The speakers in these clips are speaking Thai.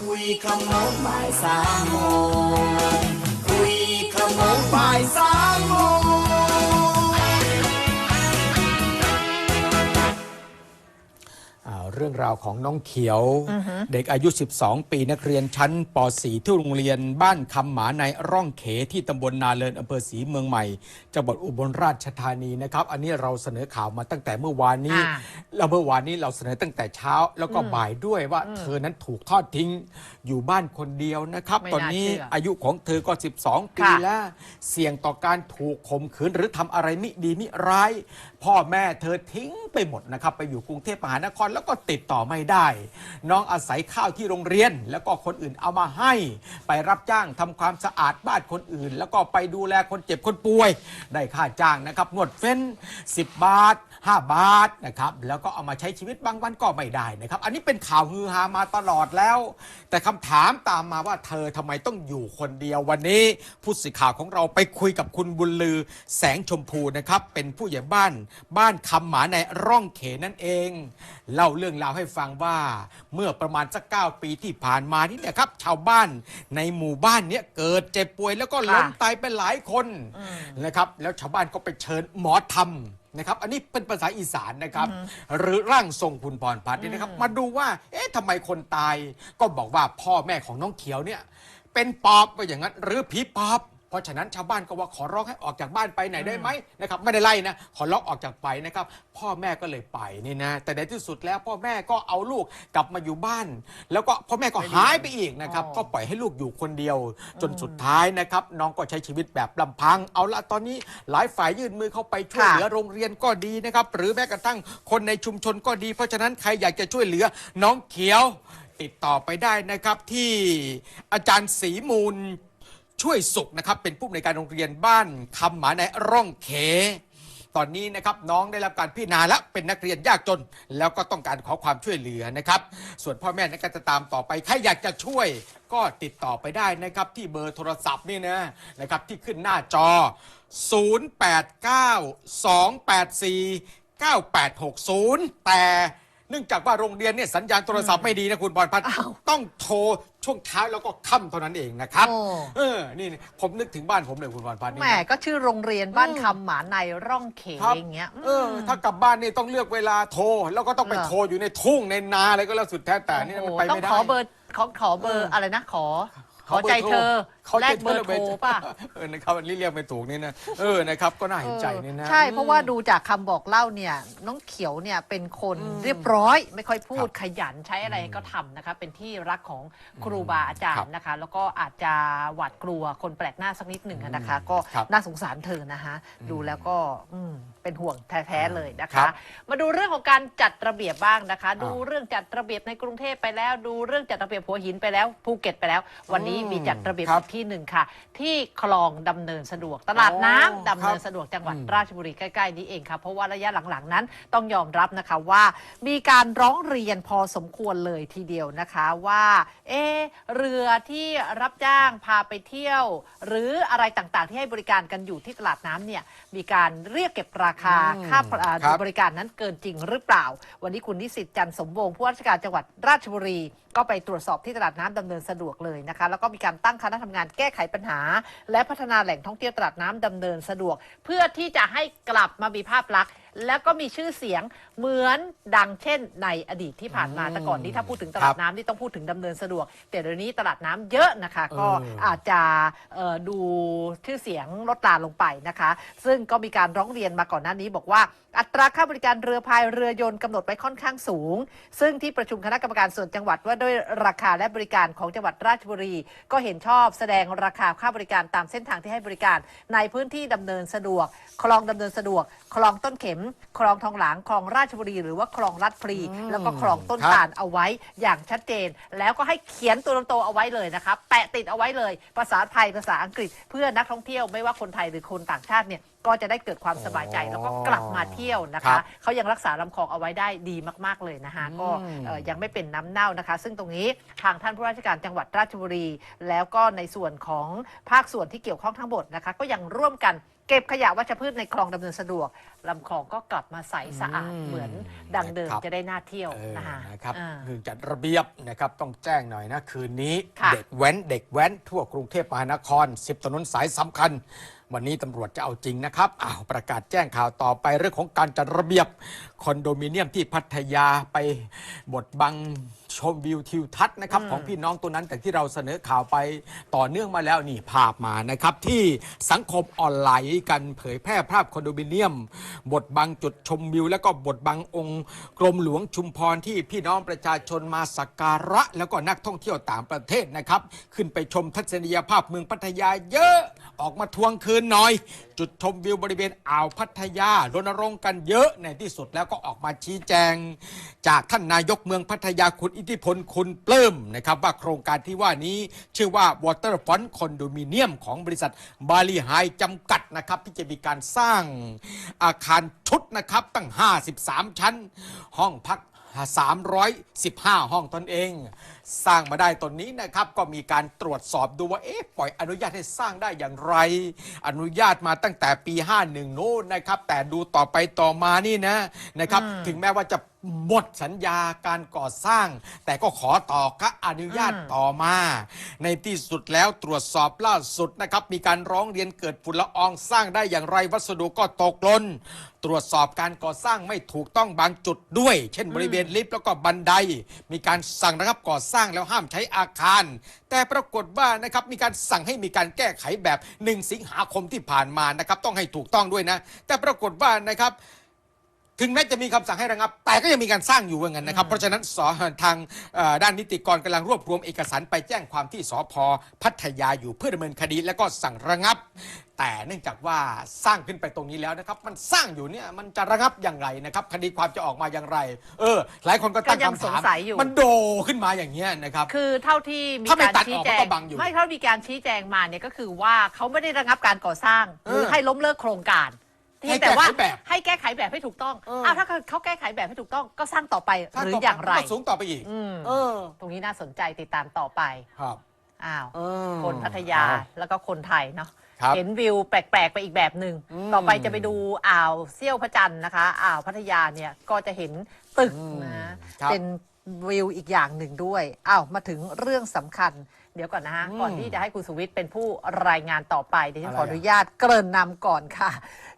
คุยขโมยบ่ายสามโมงคุยขโมยบ่ายสาม เรื่องราวของน้องเขียว เด็กอายุ 12 ปีนักเรียนชั้นป .4 ที่โรงเรียนบ้านคำหมาในร่องเขที่ตำบลนาเลินอำเภอศรีเมืองใหม่จังหวัดอุบลราชธานีนะครับ อันนี้เราเสนอข่าวมาตั้งแต่เมื่อวานนี้อ่าแล้วเมื่อวานนี้เราเสนอตั้งแต่เช้า แล้วก็บ่ายด้วยว่าเธอนั้นถูกทอดทิ้งอยู่บ้านคนเดียวนะครับไม่ตอนน่านี้เชื่อออายุของเธอก็ 12 ปีค่ะแล้ว เสี่ยงต่อการถูกข่มขืนหรือทำอะไรมิดีมิร้าย พ่อแม่เธอทิ้งไปหมดนะครับ ไปอยู่กรุงเทพมหานครแล้วก็ติดต่อไม่ได้ น้องอาศัยข้าวที่โรงเรียน แล้วก็คนอื่นเอามาให้ ไปรับจ้างทำความสะอาดบ้านคนอื่น แล้วก็ไปดูแลคนเจ็บคนป่วย ได้ค่าจ้างนะครับนวดเฟ้น 10 บาท 5 บาทนะครับแล้วก็เอามาใช้ชีวิตบางวันก็ไม่ได้นะครับอันนี้เป็นข่าวฮือฮามาตลอดแล้ว แต่คำถามตามมาว่าเธอทำไมต้องอยู่คนเดียววันนี้ผู้สื่อข่าวของเราไปคุยกับคุณบุญลือแสงชมพูนะครับเป็นผู้ใหญ่บ้านบ้านคำหมาในร่องเขนั่นเองเล่าเรื่องราวให้ฟังว่าเมื่อประมาณสักเก้าปีที่ผ่านมานี่แหละครับชาวบ้านในหมู่บ้านเนี้ยเกิดเจ็บป่วยแล้วก็ล้มตายไปหลายคนนะครับแล้วชาวบ้านก็ไปเชิญหมอธรรม นะครับ อันนี้เป็นภาษาอีสานนะครับ หรือร่างทรงคุณพรพัฒน์เนี่ยนะครับ มาดูว่า เอ๊ะทำไมคนตาย ก็บอกว่าพ่อแม่ของน้องเขียวเนี่ย เป็นปอบไปอย่างนั้น หรือผีปอบ เพราะฉะนั้นชาวบ้านก็ว่าขอร้องให้ออกจากบ้านไปไหนได้ไหมนะครับไม่ได้ไล่นะขอร้องออกจากไปนะครับพ่อแม่ก็เลยไปนี่นะแต่ในที่สุดแล้วพ่อแม่ก็เอาลูกกลับมาอยู่บ้าน แล้วก็พ่อแม่ก็หายไปอีกนะครับอ๋อก็ปล่อยให้ลูกอยู่คนเดียว จนสุดท้ายนะครับน้องก็ใช้ชีวิตแบบลำพัง เอาละตอนนี้หลายฝ่ายยื่นมือเข้าไปช่วยเหลือโรงเรียนก็ดีนะครับหรือแม้กระทั่งคนในชุมชนก็ดี เพราะฉะนั้นใครอยากจะช่วยเหลือน้องเขียวติดต่อไปได้นะครับที่อาจารย์ศรีมูล ช่วยสุขนะครับเป็นผู้อำนวยการโรงเรียนบ้านคำหมาในร่องเข ตอนนี้นะครับน้องได้รับการพิจารณาและเป็นนักเรียนยากจน แล้วก็ต้องการขอความช่วยเหลือนะครับ ส่วนพ่อแม่นั้นก็จะตามต่อไปใครอยากจะช่วยก็ติดต่อไปได้นะครับ ที่เบอร์โทรศัพท์นี่นะนะครับที่ขึ้นหน้าจอ 0892849860 แต่ เนื่องจากว่าโรงเรียนเนี่ยสัญญาณโทรศัพท์ไม่ดีนะคุณบอลพัฒน์อ้าวต้องโทรช่วงเช้าแล้วก็ค่ำเท่านั้นเองนะครับ โอ้ เออ นี่ผมนึกถึงบ้านผมเลยคุณพรพันธ์นี่แหมนะ ก็ชื่อโรงเรียนบ้านคำหมาในร่องเขครับ อย่างเงี้ยเออ ถ้ากลับบ้านนี่ต้องเลือกเวลาโทร แล้วก็ต้องไปเหรอโทรอยู่ในทุ่งในนาอะไรก็แล้วสุดแท้แต่นี่มันไปต้องไม่ได้ ขอเบอร์ขอขอเบอร์อะไรนะขอ ขอใจเธอ ขอแลใจกเบอร์โทรป่ะเออนะครับอันนี้เรียกไม่ถูกนี่นะเออนะครับก็น่าเห็นใจนี่นะใช่เพราะว่าดูจากคำบอกเล่าเนี่ยน้องเขียวเนี่ยเป็นคนเรียบร้อย ไม่ค่อยพูดครับขยันใช้อะไรก็ทำนะคะเป็นที่รักของครูบาอาจารครัย์บนะคะ แล้วก็อาจจะหวาดกลัวคนแปลกหน้าสักนิดหนึ่งอะนะคะ ก็ครับน่าสงสารเธอนะคะดูแล้วก็อืมเป็นห่วงแท้ๆเลยนะครัคะบมาดูเรื่องของการจัดระเบียบบ้างนะคะ ดูอ่าเรื่องจัดระเบียบในกรุงเทพไปแล้ว ดูเรื่องจัดระเบียบหัวหินไปแล้วภูเก็ตไปแล้ว วันนี้อืมมีจัดระเบียบครับอีกที่หนึ่งค่ะ ที่คลองดำเนินสะดวก ตลาดน้ำอ๋อดำเนินครับสะดวกจังหวัดอืมราชบุรีใกล้ๆนี้เองค่ะ เพราะว่าระยะหลังๆนั้นต้องยอมรับนะคะว่า มีการร้องเรียนพอสมควรเลยทีเดียวนะคะว่า เอะเรือที่รับจ้างพาไปเที่ยว หรืออะไรต่างๆ ที่ให้บริการกันอยู่ที่ตลาดน้ำเนี่ยมีการเรียกเก็บราคาอืมค่าอ่าครับ บริการนั้นเกินจริงหรือเปล่า วันนี้คุณนิสิตจันทร์สมวงศ์ผู้ว่าราชการจังหวัดราชบุรีก็ไปตรวจสอบที่ตลาดน้ำดำเนินสะดวกเลยนะคะ แล้วก็มีการตั้งคณะทำงานแก้ไขปัญหา และพัฒนาแหล่งท่องเที่ยวตลาดน้ำดำเนินสะดวก เพื่อที่จะให้กลับมามีภาพลักษณ์แล้วก็มีชื่อเสียงเหมือนดังเช่นในอดีตที่ผ่านมาอืมแต่ก่อนนี้ถ้าพูดถึงตครัลาดบน้ำนี่ต้องพูดถึงดำเนินสะดวก แต่เดี๋ยวนี้ตลาดน้ำเยอะนะคะ ก็เออออาจจะเอ่อดูชื่อเสียงลดลาลงไปนะคะ ซึ่งก็มีการร้องเรียนมาก่อนหน้านี้บอกว่า อัตราค่าบริการเรือพายเรือยนต์กำหนดไว้ค่อนข้างสูง ซึ่งที่ประชุมคณะกรรมการส่วนจังหวัดว่าด้วยราคาและบริการของจังหวัดราชบุรี ก็เห็นชอบแสดงราคาค่าบริการตามเส้นทางที่ให้บริการ ในพื้นที่ดำเนินสะดวก คลองดำเนินสะดวก คลองต้นเข็มคลองทองหลางคลองราชบุรี หรือว่าคลองลัดพลีแล้วก็คลองต้นครับตาลเอาไว้อย่างชัดเจน แล้วก็ให้เขียนตัวโตๆเอาไว้เลยนะคะแปะติดเอาไว้เลย ภาษาไทยภาษาอังกฤษ เพื่อนักท่องเที่ยวไม่ว่าคนไทยหรือคนต่างชาติเนี่ยก็จะได้เกิดความสบายใจแล้วก็กลับมาเที่ยวนะครัคะบเขายังรักษาลำคลองเอาไว้ได้ดีมาก ๆ เลยนะคะก็อืมเอ่อยังไม่เป็นน้ำเน่านะคะ ซึ่งตรงนี้ทางท่านผู้ราชการจังหวัดราชบุรี แล้วก็ในส่วนของภาคส่วนที่เกี่ยวข้องทั้งหมดนะคะ ก็ยังร่วมกัน เก็บขยะวัชพืชในคลองดำเนินสะดวกลำคลองก็กลับมาใสสะอาดอืมเหมือนดังเดิมนะครับ จะได้น่าเที่ยวเออนะคะนะครับอ่า คือจัดระเบียบนะครับต้องแจ้งหน่อยนะ คืนนี้ ค่ะ เด็กแว้นเด็กแว้นทั่วกรุงเทพมหานคร 10 ถนนสายสำคัญ วันนี้ตำรวจจะเอาจริงนะครับอ้าวประกาศแจ้งข่าวต่อไปเรื่องของการจัดระเบียบคอนโดมิเนียมที่พัทยาไปบดบังชมวิวทิวทัศน์นะครับของพี่น้องตัวนั้นแต่ที่เราเสนอข่าวไปต่อเนื่องมาแล้วนี่ภาพมานะครับ ที่สังคมออนไลน์กันเผยแพร่ภาพคอนโดมิเนียมบทบังจุดชมวิว แล้วก็บทบังองค์ กรมหลวงชุมพรที่พี่น้องประชาชนมาสักการะ แล้วก็นักท่องเที่ยวต่างประเทศนะครับ ขึ้นไปชมทัศนียภาพเมืองพัทยาเยอะ ออกมาทวงคืนหน่อย จุดชมวิวบริเวณอ่าวพัทยารณรงค์กันเยอะในที่สุดแล้วก็ออกมาชี้แจง จากท่านนายกเมืองพัทยาคุณอิทธิพลคุณปลื้มนะครับ ว่าโครงการที่ว่านี้ชื่อว่า Waterfront Condominium ของบริษัทบาลีไฮจำกัดนะครับ ที่จะมีการสร้างอาคารชุดนะครับตั้ง 53 ชั้น ห้องพัก 315 ห้องตนเอง สร้างมาได้ตนนี้นะครับ ก็มีการตรวจสอบดูว่าเอ๊ะปล่อยอนุญาตให้สร้างได้อย่างไร อนุญาตมาตั้งแต่ปี 51 โน้นนะครับ แต่ดูต่อไปต่อมานี่นะนะครับ ถึงแม้ว่าจะหมดสัญญาการก่อสร้าง แต่ก็ขอต่อก็อนุญาตต่อมา ในที่สุดแล้วตรวจสอบล่าสุดนะครับ มีการร้องเรียนเกิดฝุ่นละอองสร้างได้อย่างไรวัสดุก็ตกหล่นตรวจสอบการก่อสร้างไม่ถูกต้องบางจุดด้วย เช่นบริเวณลิฟต์แล้วก็บันได มีการสั่งนะครับก่อสร้างแล้วห้ามใช้อาคาร แต่ปรากฏว่านะครับมีการสั่งให้มีการแก้ไขแบบ 1 สิงหาคมที่ผ่านมานะครับต้องให้ถูกต้องด้วยนะ แต่ปรากฏว่านะครับ ถึงแม้จะมีคำสั่งให้ระงับ แต่ก็ยังมีการสร้างอยู่ว่างั้นนะครับ เพราะฉะนั้นสทางเอ่อด้านนิติกรกำลังรวบรวมเอกสารไปแจ้งความที่สพพัทยาอยู่เพื่อดำเนินคดีและก็สั่งระงับ แต่เนื่องจากว่าสร้างขึ้นไปตรงนี้แล้วนะครับ มันสร้างอยู่เนี่ยมันจะระงับอย่างไรนะครับ คดีความจะออกมาอย่างไร เออ หลายคนก็ตั้งก็ยังคำถามสงสัยอยู่มันโดขึ้นมาอย่างเงี้ยนะครับ คือเท่าที่มีถ้าไม่การตัดชี้ออกแจมันงก็บังอยู่ไม่เท่ามีการชี้แจงมาเนี่ยก็คือว่าเขาไม่ได้ระงับการก่อสร้างหรือเออให้ล้มเลิกโครงการ ให้แต่ว่าแก้ไขแบบ ให้แก้ไขแบบให้ถูกต้องเออ อ้าวถ้าเขาแก้ไขแบบให้ถูกต้องก็สร้างต่อไปหรืออย่างไรก็สูงต่อไปอีกอืมเออ ตรงนี้น่าสนใจติดตามต่อไปครับ อ้าวเออ คนพัทยาเอแล้วก็คนไทยเนาะครับเห็นวิวแปลกๆไปอีกแบบหนึ่งอืมต่อไปจะไปดูอ่าวเซี่ยวพระจันทร์นะคะอ่าวพัทยาเนี่ยก็จะเห็นตึกอืมนะครับ เป็นวิวอีกอย่างหนึ่งด้วยอ้าวมาถึงเรื่องสำคัญ เดี๋ยวก่อนนะฮะอืมก่อนที่จะให้คุณสุวิทย์เป็นผู้รายงานต่อไปเดี๋ยวฉันอะไรขออนุญาตเกริ่นนำก่อนค่ะ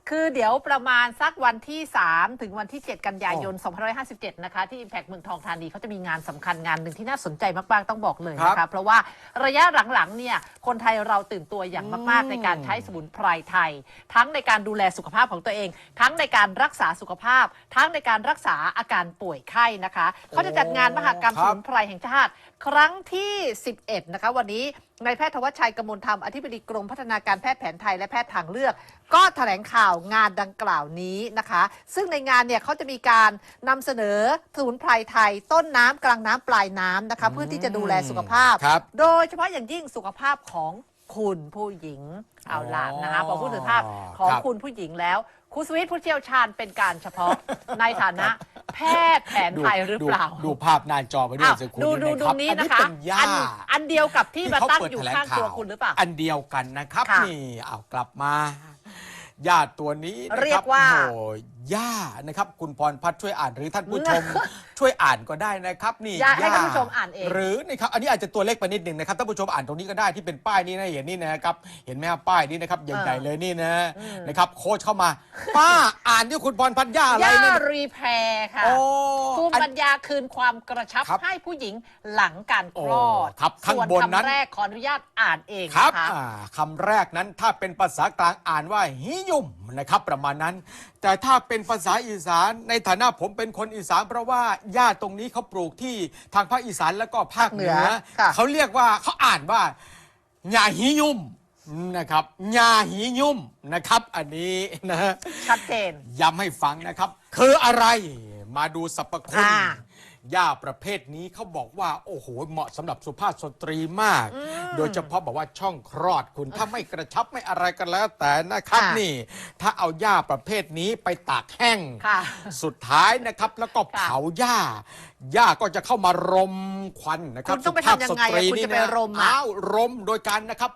คือเดี๋ยวประมาณสักวันที่ 3 ถึงวันที่ 7 กันยายน 2557 นะคะ ที่ Impact เมืองทองธานีเขาจะมีงานสำคัญงานหนึ่งที่น่าสนใจมากๆ ต้องบอกเลยนะครัคะบเพราะว่าระยะหลัง ๆ เนี่ย คนไทยเราตื่นตัวอย่างมากอืมๆในการใช้สมุนไพรไทย ทั้งในการดูแลสุขภาพของตัวเอง ทั้งในการรักษาสุขภาพ ทั้งในการรักษาอาการป่วยไข้นะคะเขาจะจัดงานมหกรรมครับสมุนไพรแห่งชาติ ครั้งที่ 11 นะคะ วันนี้ นายแพทย์ธวัชชัยกมลธรรมอธิบดีกรมพัฒนาการแพทย์แผนไทยและแพทย์ทางเลือก ก็แถลงข่าวงานดังกล่าวนี้นะคะ ซึ่งในงานเนี่ยเขาจะมีการนำเสนอสมุนไพรไทย ต้นน้ำกลางน้ำปลายน้ำนะคะ เพื่อที่จะดูแลสุขภาพครับโดยเฉพาะอย่างยิ่งสุขภาพของคุณผู้หญิงเอาล่ะนะคะพอพูดถึงภาพของครับคุณผู้หญิงแล้ว คุณสวิทย์ผู้เชี่ยวชาญเป็นการเฉพาะ ในฐานะ แพทย์แผนไทยหรือเปล่า ดูดูภาพหน้าจอไปด้วยอ้าวสิคุณดูดูเห็ดูนไหมนี้รับนะคะอันนี้เป็นหญ้าอันอันเดียวกับที่มาเขาตั้งเปิดอยู่แถลข้างตัวข่คุณหรือเปล่า อันเดียวกันนะครับ ค่ะนี่เอากลับมาญาติตัวนี้นะคบเรียกว่า โอ้ ย่านะครับ คุณพรพัฒน์ช่วยอ่านหรือท่านผู้ชม ช่วยอ่านก็ได้นะครับนี่ย่าให้ท่านผู้ชมอ่านเองหรือนี่ครับอันนี้อาจจะตัวเล็กไปนิดหนึ่งนะครับท่านผู้ชมอ่านตรงนี้ก็ได้ที่เป็นป้ายนี้นะเห็นนี่นะครับ เห็นไหมครับป้ายนี้นะครับใหญ่ๆเลยนี่นะนะครับ โค้ชเข้ามา ป้าอ่านที่คุณพรพัฒน์ย่าอะไรย่าเนี่ยรีแพร์ค่ะโอ้ภูมิอันปัญญาคืนความกระชับครับให้ผู้หญิงหลังการคลอดโอ้ครับข้างส่วนบนนั้นคำแรกขออนุญาตอ่านเองครับนะคะอ่าคำแรกนั้นถ้าเป็นภาษากลางอ่านว่าฮิยุ่มนะครับ ประมาณนั้น แต่ถ้าเป็นภาษาอีสานในฐานะผมเป็นคนอีสานเพราะว่าหญ้าตรงนี้เขาปลูกที่ทางภาคอีสานแล้วก็ภาคเหนือภาคเหนือค่ะ เขาเรียกว่าเขาอ่านว่าหญ้าฮิยุ่มนะครับหญ้าฮิยุ่มนะครับ อันนี้นะฮะ ชัดเจน ย้ำให้ฟังนะครับ คืออะไรมาดูสรรพคุณ อ่า หญ้าประเภทนี้เขาบอกว่า โอ้โห เหมาะสำหรับสุภาพสตรีมาก โดยเฉพาะบอกว่าช่องคลอดคุณถ้าไม่กระชับไม่อะไรกันแล้วแต่นะครับค่ะนี่ ถ้าเอาหญ้าประเภทนี้ไปตากแห้ง ค่ะสุดท้ายนะครับแล้วก็เผาหญ้า หญ้าก็จะเข้ามารมควันนะครับคุณต้องไปสุภาพทำยังไงอะสตรีคุณนี่จะไปนะรมอะอ้าวรมโดยการนะครับ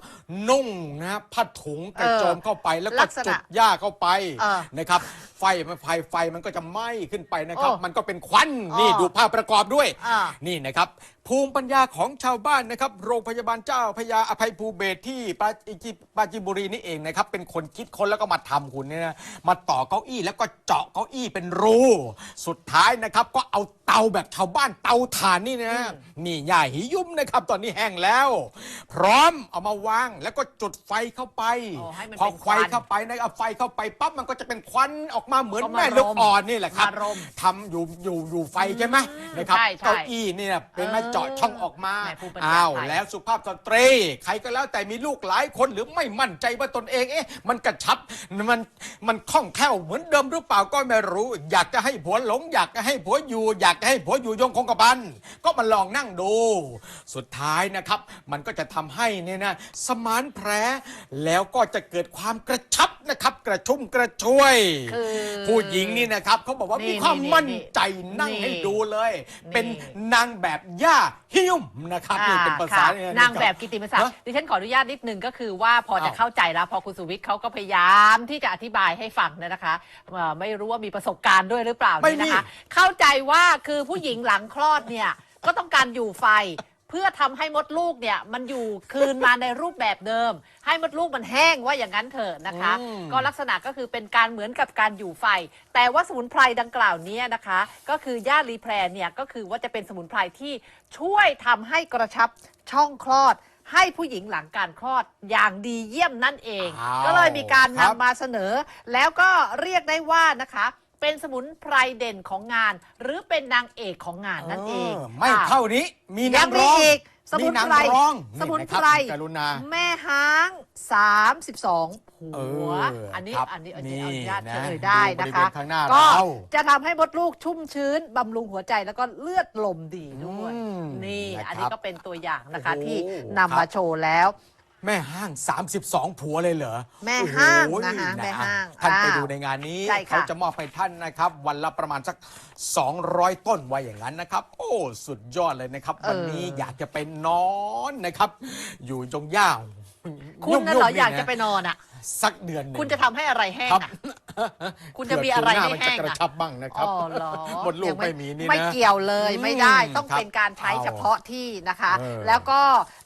นุ่งนะผ้าถุงกระโจมเข้าไปแล้วลัก็กษณะจุดหญ้าเข้าไปเออนะครับ ไฟมันไฟไฟมันก็จะไหม้ขึ้นไปนะครับ โอ้มันก็เป็นควันนี่อ๋อดูภาพประกอบด้วย อ่านี่นะครับ ภูมิปัญญาของชาวบ้านนะครับ โรงพยาบาลเจ้าพระยาอภัยภูเบศรที่ปราจีปราจีนบุรีนี่เองนะครับ เป็นคนคิดค้นแล้วก็มาทำคุณเนี่ยนะมาต่อเก้าอี้แล้วก็เจาะเก้าอี้เป็นรูสุดท้ายนะครับ ก็เอาเตาแบบชาวบ้านเตาถ่านนี่นะนี่หญ้าหิยุ่มนะครับ ตอนนี้แห้งแล้ว พร้อมเอามาวางแล้วก็จุดไฟเข้าไปอ๋อให้มันพอเป็นไฟควันเข้าไปนะเอาไฟเข้าไปปั๊บมันก็จะเป็นควันออกมาเหมือนก็มาแม่ลูกรมอ่อนนี่แหละครับมารมทำอยู่อยู่อยู่ไฟใช่ไหมนะครับใช่ใช่เก้าอี้นี่นะเป็นไม้เออเจาะช่องออกมาแหม่ภูมิปัญญาอ้าวไทย แล้วสุภาพสตรี ใครก็แล้วแต่มีลูกหลายคนหรือไม่มั่นใจว่าตนเองเอ๊ะมันกระชับมันมันคล่องแคล่วเหมือนเดิมหรือเปล่าก็ไม่รู้ อยากจะให้ผัวหลง อยากจะให้ผัวอยู่ อยากจะให้ผัวอยู่ยงคงกระพันก็มาลองนั่งดู สุดท้ายนะครับ มันก็จะทำให้เนี่ยนะสมานแผลแล้วก็จะเกิดความกระชับนะครับ กระชุ่มกระชวย คือ ผู้หญิงนี่นะครับเขาบอกว่านี่มีความนี่มั่นนี่ใจนั่งนี่ให้ดูเลย นี่ เป็นนางแบบย่าหิ้มนะครับนี่เป็นภาษาค่ะเนี่ยนางแบบกิตติมศักดิ์ฮะ ดิฉันขออนุญาตนิดนึงก็คือว่าพอจะอ้าวเข้าใจแล้วพอคุณสุวิทย์เขาก็พยายามที่จะอธิบายให้ฟังเนี่ยนะคะเอ่อไม่รู้ว่ามีประสบการณ์ด้วยหรือเปล่าไม่เนี่ยมีนะคะ เข้าใจว่าคือผู้หญิงหลังคลอดเนี่ยก็ต้องการอยู่ไฟ เพื่อทำให้มดลูกเนี่ยมันอยู่คืนมาในรูปแบบเดิม ให้มดลูกมันแห้งว่าอย่างนั้นเถอะนะคะ อืม ก็ลักษณะก็คือเป็นการเหมือนกับการอยู่ไฟ แต่ว่าสมุนไพรดังกล่าวเนี้นะคะ ก็คือย่ารีแพรเนี่ยก็คือว่าจะเป็นสมุนไพรที่ช่วยทำให้กระชับช่องคลอด ให้ผู้หญิงหลังการคลอดอย่างดีเยี่ยมนั่นเอง อ้าวก็เลยมีการครันำบมาเสนอ แล้วก็เรียกได้ว่านะคะ เป็นสมุนไพรเด่นของงาน หรือเป็นนางเอกของงานนั่นเองไม่ค่ะเท่านี้มียันางงมีร้อง อีกสมุนนางไพรร้องสมุนนะคไพบรกรุณาแม่ห้าง 32ผัเอวออันนี้ครับอันนี้อันนี่นี้อนุญาตนะเฉลยได้นะคะดูบริเวณข้างหน้าก็เราจะทำให้มดลูกชุ่มชื้นบำรุงหัวใจแล้วก็เลือดลมดีด้วย อืมนี่ นะครับอันนี้ก็เป็นตัวอย่างนะคะโอ้โหที่คนำรัมาบโชว์แล้ว แม่ห้าง 32 ผัวเลยเหรอแม่ห้างโอ้โนะคะแม่ห้างท่านไปอ้าวดูในงานนี้ ใช่ค่ะ เขาจะมอบให้ท่านนะครับ วันละประมาณสัก 200 ต้นไว้อย่างนั้นนะครับ โอ้สุดยอดเลยนะครับ วันนี้อยากจะเป็นนอนนะครับ อยู่จงย่างคุณน่ะเหรอยุ่งๆอยากจะไปนอนอะ สักเดือนหนึ่งคุณจะทำให้อะไรแห้งครับอะคุณจะมีอะไรให้เผื่แห้งผิวน้ามันจะกระอะชับบ้างนะครับอ๋อเหรอมดลูกยังไม่มีนี่นะไม่เกี่ยวเลยอืมไม่ได้ต้องครับเป็นการใช้เฉพาะที่นะคะ เออแล้วก็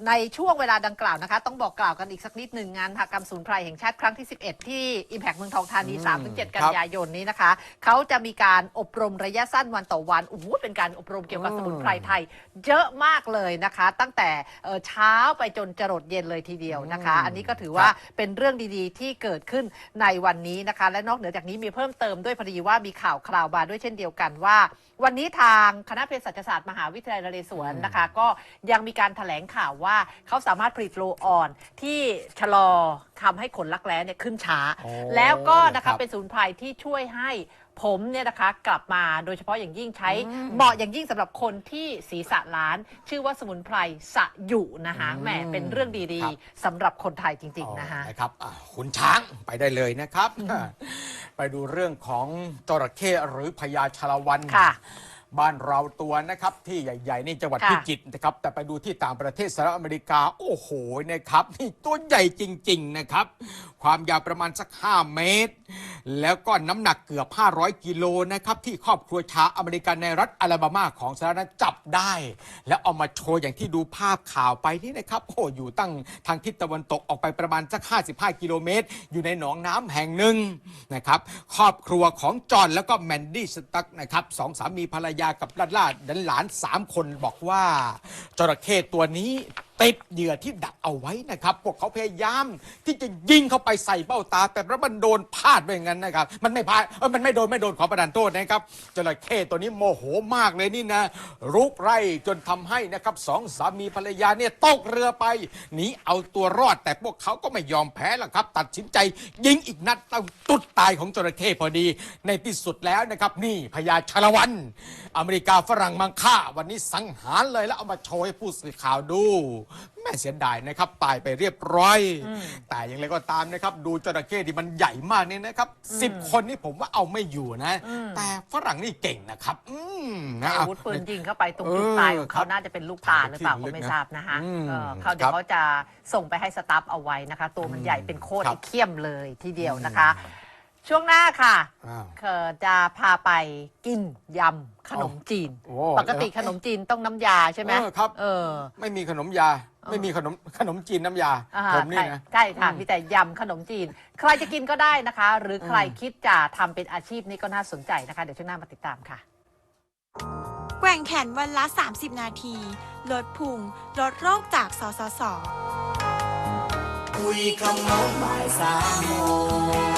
ในช่วงเวลาดังกล่าวนะคะ ต้องบอกกล่าวกันอีกสักนิดหนึ่งงานมหกรรมศูนย์ไพรแห่งชาติครั้งที่ 11 ที่ Impact เมืองทองธานี3-7 กันยายนนี้นะคะ เขาจะมีการอบรมระยะสั้นวันต่อวันโอ้โหเป็นการอบรมเกี่ยวกับอืม สมุนไพรไทย เยอะมากเลยนะคะ ตั้งแต่เอ่อเช้าไปจนจรดเย็นเลยทีเดียวนะคะ อืมอันนี้ก็ถือว่าครับเป็นเรื่องดีๆที่เกิดขึ้นในวันนี้นะคะ และนอกเหนือจากนี้มีเพิ่มเติมด้วยพอดีว่ามีข่าวคราวมาด้วยเช่นเดียวกันว่า วันนี้ทางคณะเภสัชศาสตร์มหาวิทยาลัยนเรศวรนะคะ ก็ยังมีการถแถลงข่าวว่าเขาสามารถผลิตโลออนที่ชะลอทำให้ขนลักแร้เนี่ยขึ้นช้า โอ้แล้วก็นะครัคะบ เป็นสมุนไพรที่ช่วยให้ผมเนี่ยนะคะกลับมาโดยเฉพาะอย่างยิ่งใช้เหมาะอย่างยิ่งสำหรับคนที่ศีรษะล้าน ชื่อว่าสมุนไพรสะหยุนะคะอืมแหมเป็นเรื่องดีครับๆสำหรับคนไทยจริงๆนะคะอ๋อนะครับอะขุนช้างไปได้เลยนะครับ ไปดูเรื่องของจระเข้หรือพญาชาละวันค่ะ บ้านเราตัวนะครับ ที่ใหญ่ๆนี่จังหวัดค่ะ พิจิตรนะครับ แต่ไปดูที่ต่างประเทศสหรัฐอเมริกา โอ้โหนะครับนี่ตัวใหญ่จริง ๆ นะครับ ความยาวประมาณสัก 5 เมตร แล้วก็น้ำหนักเกือบ 500 กิโลนะครับที่ครอบครัวชาวอเมริกันในรัฐอลาบามาของสหรัฐนั้นจับได้ แล้วเอามาโชว์อย่างที่ดูภาพข่าวไปนี่นะครับโอ้อยู่ตั้งทางทิศตะวันตกออกไปประมาณสัก 55 กิโลเมตร อยู่ในหนองน้ำแห่งหนึ่งนะครับครอบครัวของจอห์นแล้วก็แมนดี้สตักนะครับสองสามีภรรยากับลาดลาดหลานสามคนบอกว่าจระเข้ตัวนี้ ติดเหยื่อที่ดักเอาไว้นะครับ พวกเขาพยายามที่จะยิงเข้าไปใส่เบ้าตา แต่ว่ามันโดนพลาดไปงั้นนะครับ มันไม่พลาดเออมันไม่โดนไม่โดนขอประทานโทษนะครับจระเข้ตัวนี้โมโหมากเลยนี่นะรุกไร่จนทำให้นะครับสองสามีภรรยาเนี่ยตกเรือไปหนีเอาตัวรอด แต่พวกเขาก็ไม่ยอมแพ้หรอกครับ ตัดสินใจยิงอีกนัดต้องตุดตายของจระเข้พอดี ในที่สุดแล้วนะครับนี่พญาชาละวัน อเมริกาฝรั่งมังค่าวันนี้สังหารเลยแล้วเอามาโชว์ให้ผู้สื่อข่าวดูแหมม่เสียดายนะครับตายไปเรียบร้อยอืมแต่อย่างไรก็ตามนะครับ ดูจระเข้ที่มันใหญ่มากเนี่ยนะครับสิบคนนี่ผมว่าเอาไม่อยู่นะอืมแต่ฝรั่งนี่เก่งนะครับ อืมนะอาวุธปืนยิงเข้าไปตรงจุดตายของเออครัเขาบน่าจะเป็นลูกตาหรือเปล่าถ่ายไปก็ที่ลึกไม่นะทราบนะคะอืมเออเขาเดี๋ยครัวบเขาจะส่งไปให้สตาฟเอาไว้นะคะ ตัวมันใหญ่เป็นโคตรครับไอ้เขี้ยมเลยทีเดียวนะคะ ช่วงหน้าค่ะอ้าวเอ่อจะพาไปกินยำขนมจีน โอ้ ปกติขนมจีนต้องน้ำยาใช่ไหมเออครับ เออ ไม่มีขนมยาไม่มีขนมขนมจีนน้ำยา อ่าผมนี่ใช่นะใช่ค่ะมีแต่ยำขนมจีน ใครจะกินก็ได้นะคะ หรือใครคิดจะทำเป็นอาชีพนี้ก็น่าสนใจนะคะ เดี๋ยวช่วงหน้ามาติดตามค่ะ แกว่งแขนวันละ 30 นาที ลดพุง ลดโรคจากสสส คุยขโมงบ่ายสามโมง